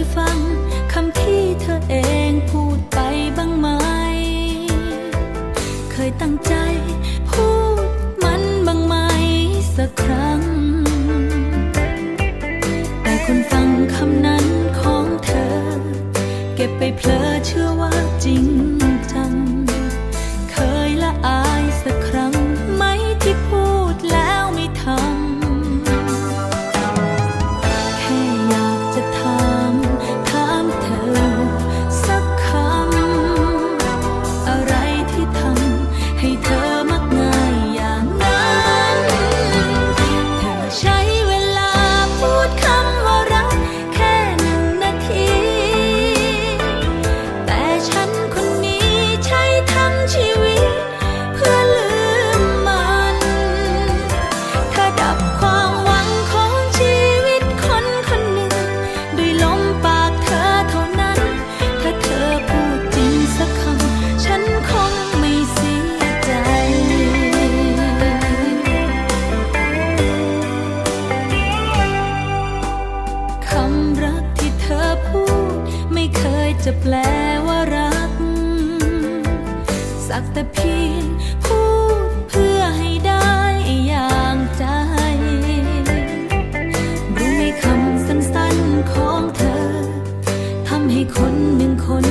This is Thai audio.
ยฟังคำที่เธอเองพูดไปบ้างไหม เคยตั้งใจพูดมันบ้างไหมสักครั้ง แต่คนฟังคำนั้นของเธอ เก็บไปเพลอเชื่อ จะแปลว่ารัก สักแต่เพียงพูดเพื่อให้ได้อย่างใจ รู้ไหมคำสั้นๆของเธอทำให้คนหนึ่งคน